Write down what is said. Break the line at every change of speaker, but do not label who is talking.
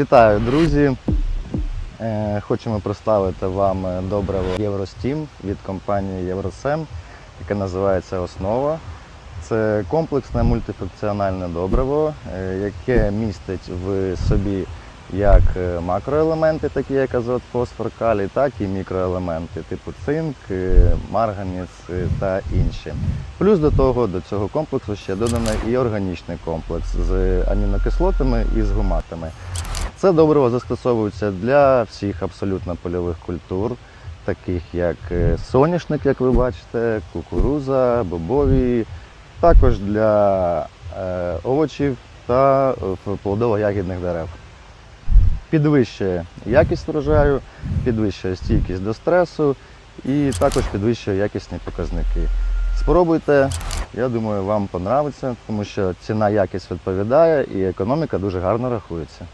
Вітаю, друзі! Е, Хочемо представити вам добриво Євростім від компанії Євросем, яке називається Основа. Це комплексне мультифункціональне добриво, е, яке містить в собі як е, макроелементи, такі як азот, фосфор, калій, так і мікроелементи, типу цинк, марганець е, та інші. Плюс до того до цього комплексу ще додано і органічний комплекс з амінокислотами і з гуматами. Це добриво застосовується для всіх абсолютно польових культур, таких як е, соняшник, як ви бачите, кукуруза, бобові, також для е, овочів та е, плодово-ягідних дерев. Підвищує якість врожаю, підвищує стійкість до стресу і також підвищує якісні показники. Спробуйте, я думаю, вам понравиться, тому що ціна якість відповідає і економіка дуже гарно рахується.